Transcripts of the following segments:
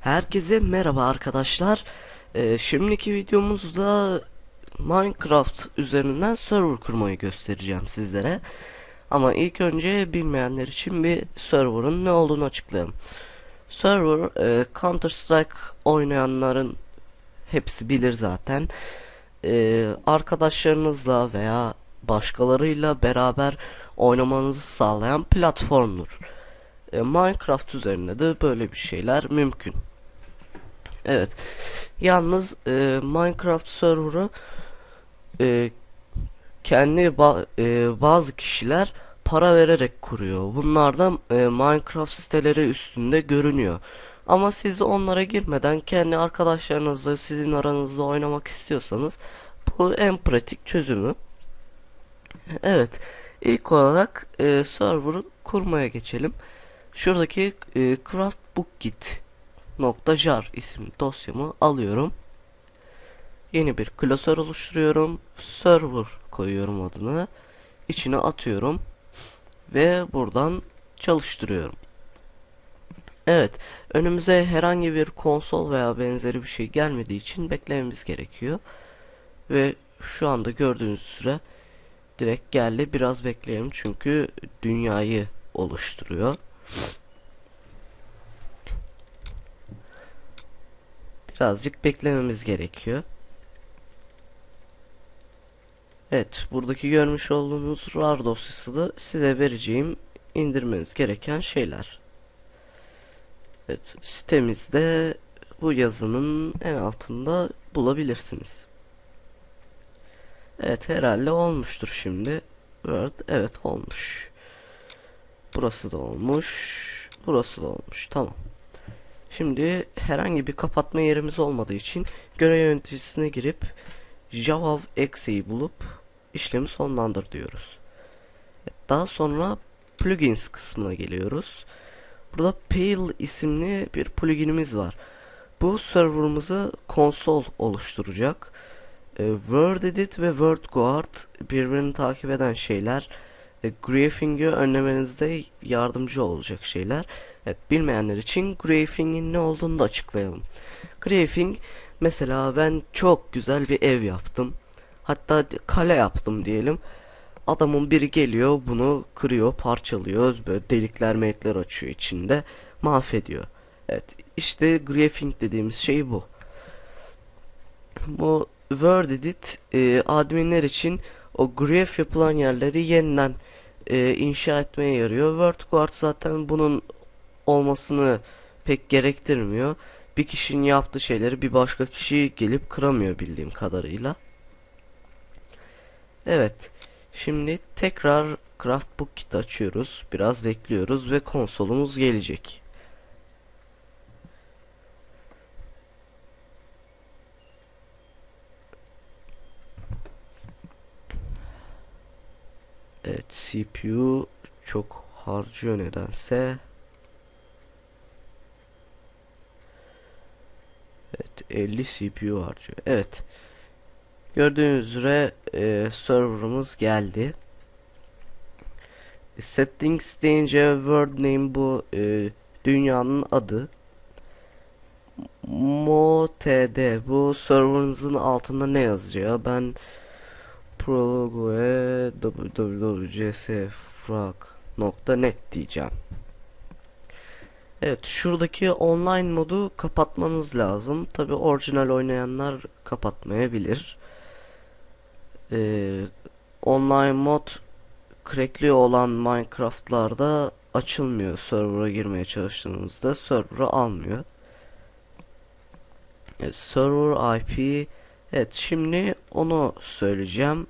Herkese merhaba arkadaşlar. Ee, şimdiki videomuzda Minecraft üzerinden server kurmayı göstereceğim sizlere. Ama ilk önce bilmeyenler için bir server'ın ne olduğunu açıklayalım. Server e, Counter Strike oynayanların hepsi bilir zaten. E, arkadaşlarınızla veya başkalarıyla beraber oynamanızı sağlayan platformdur. E, Minecraft üzerinde de böyle bir şeyler mümkün. Evet. Yalnız e, Minecraft server'ı e, kendi ba- e, bazı kişiler para vererek kuruyor. Bunlar da e, Minecraft siteleri üstünde görünüyor. Ama siz onlara girmeden kendi arkadaşlarınızla sizin aranızda oynamak istiyorsanız bu en pratik çözümü. Evet. İlk olarak e, server'ı kurmaya geçelim. Şuradaki e, craftbookgit.jar isimli dosyamı alıyorum. Yeni bir klasör oluşturuyorum. Server koyuyorum adını. İçine atıyorum. Ve buradan çalıştırıyorum. Evet. Önümüze herhangi bir konsol veya benzeri bir şey gelmediği için beklememiz gerekiyor. Ve şu anda gördüğünüz süre direkt geldi. Biraz bekleyelim çünkü dünyayı oluşturuyor. Birazcık beklememiz gerekiyor. Evet, buradaki görmüş olduğunuz RAR dosyası da size vereceğim indirmeniz gereken şeyler. Evet, sitemizde bu yazının en altında bulabilirsiniz. Evet, herhalde olmuştur şimdi. Word, evet olmuş. Burası da olmuş. Burası da olmuş. Tamam. Şimdi herhangi bir kapatma yerimiz olmadığı için görev yöneticisine girip Java exe'yi bulup işlemi sonlandır diyoruz. Daha sonra plugins kısmına geliyoruz. Burada Pale isimli bir pluginimiz var. Bu serverımızı konsol oluşturacak. E, Word Edit ve Word Guard birbirini takip eden şeyler. E, Griefing'i önlemenizde yardımcı olacak şeyler. Evet bilmeyenler için Griefing'in ne olduğunu da açıklayalım. Griefing mesela ben çok güzel bir ev yaptım. Hatta kale yaptım diyelim. Adamın biri geliyor bunu kırıyor parçalıyor böyle delikler melikler açıyor içinde mahvediyor. Evet işte griefing dediğimiz şey bu. Bu Word Edit e, adminler için o grief yapılan yerleri yeniden e, inşa etmeye yarıyor. WordGuard zaten bunun olmasını pek gerektirmiyor. Bir kişinin yaptığı şeyleri bir başka kişi gelip kıramıyor bildiğim kadarıyla. Evet. Şimdi tekrar Craftbook kit açıyoruz. Biraz bekliyoruz ve konsolumuz gelecek. Evet CPU çok harcıyor nedense. Evet 50 CPU harcıyor. Evet. Gördüğünüz üzere e, serverımız geldi. Settings deyince word name bu e, dünyanın adı. MoTD bu serverınızın altında ne yazacağı. Ben prologue www.csfrag.net diyeceğim. Evet şuradaki online modu kapatmanız lazım. Tabi orijinal oynayanlar kapatmayabilir. Ee, online mod crackli olan Minecraft'larda açılmıyor. Server'a girmeye çalıştığınızda server'ı almıyor. Evet, server IP Evet şimdi onu söyleyeceğim.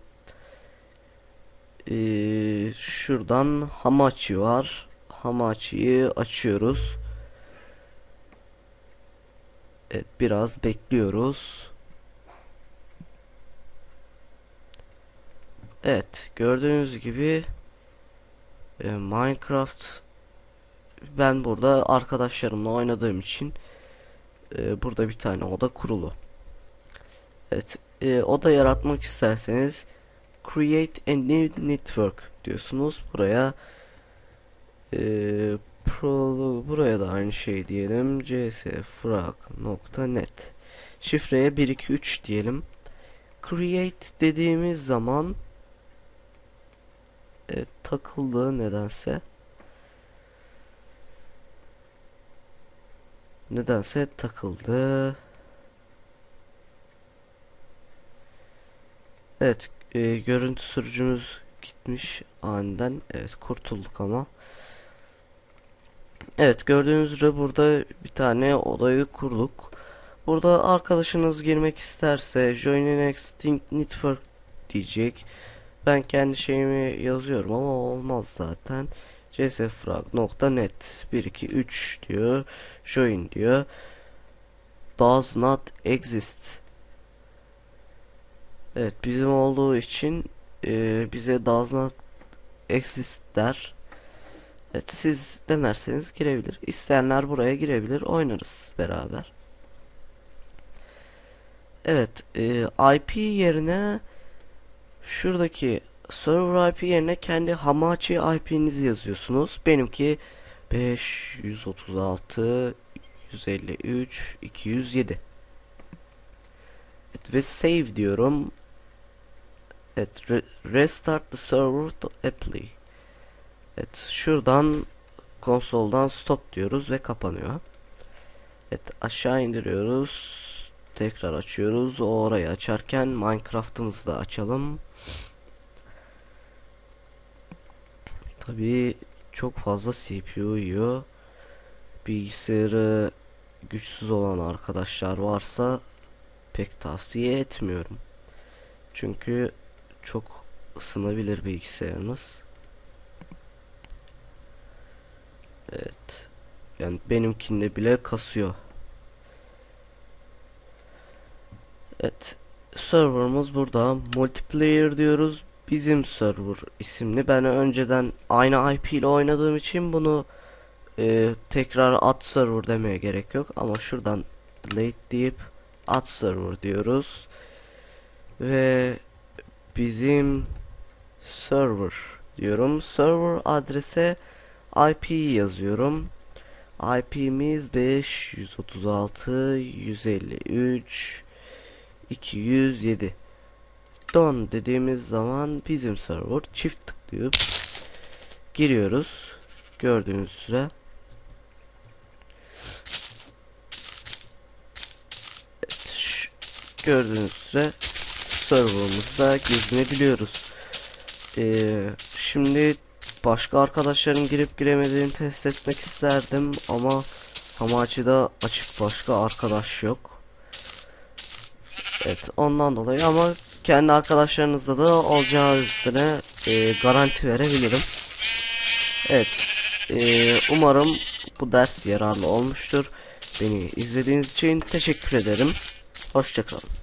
Ee, şuradan Hamachi var. Hamachi'yi açıyoruz. Evet biraz bekliyoruz. Evet gördüğünüz gibi e, Minecraft ben burada arkadaşlarımla oynadığım için e, burada bir tane oda kurulu. Evet e, oda yaratmak isterseniz create a new network diyorsunuz buraya e, Pro buraya da aynı şey diyelim. csfrag.net Şifreye 123 diyelim. Create dediğimiz zaman e, takıldı nedense. Nedense takıldı. Evet, e, görüntü sürücümüz gitmiş aniden. Evet, kurtulduk ama. Evet, gördüğünüz üzere burada bir tane odayı kurduk. Burada arkadaşınız girmek isterse join extinct network diyecek. Ben kendi şeyimi yazıyorum ama olmaz zaten. csfrag.net 123 diyor. Join diyor. Does not exist. Evet bizim olduğu için e, bize does not exist der. Evet siz denerseniz girebilir. İsteyenler buraya girebilir. Oynarız beraber. Evet e, IP yerine şuradaki server IP yerine kendi Hamachi IP'nizi yazıyorsunuz. Benimki 536 153 207 evet, ve save diyorum. Evet, re restart the server to apply. Evet, şuradan konsoldan stop diyoruz ve kapanıyor. Evet, aşağı indiriyoruz. Tekrar açıyoruz. O orayı açarken Minecraft'ımızı da açalım. Tabii çok fazla CPU yiyor. Bilgisayarı güçsüz olan arkadaşlar varsa pek tavsiye etmiyorum. Çünkü çok ısınabilir bilgisayarınız. Evet. Yani benimkinde bile kasıyor. Evet. Serverımız burada. Multiplayer diyoruz. Bizim server isimli. Ben önceden aynı IP ile oynadığım için bunu e, tekrar at server demeye gerek yok. Ama şuradan delete deyip at server diyoruz. Ve bizim server diyorum. Server adrese IP yazıyorum. IP'miz 536 153 207 Done dediğimiz zaman bizim server çift tıklayıp giriyoruz. Gördüğünüz üzere. Gördüğünüz üzere serverımızda gezinebiliyoruz. Ee, şimdi başka arkadaşların girip giremediğini test etmek isterdim ama Hamachi'da açık başka arkadaş yok. Evet ondan dolayı ama kendi arkadaşlarınızda da olacağı üstüne e, garanti verebilirim. Evet e, umarım bu ders yararlı olmuştur. Beni izlediğiniz için teşekkür ederim. Hoşçakalın.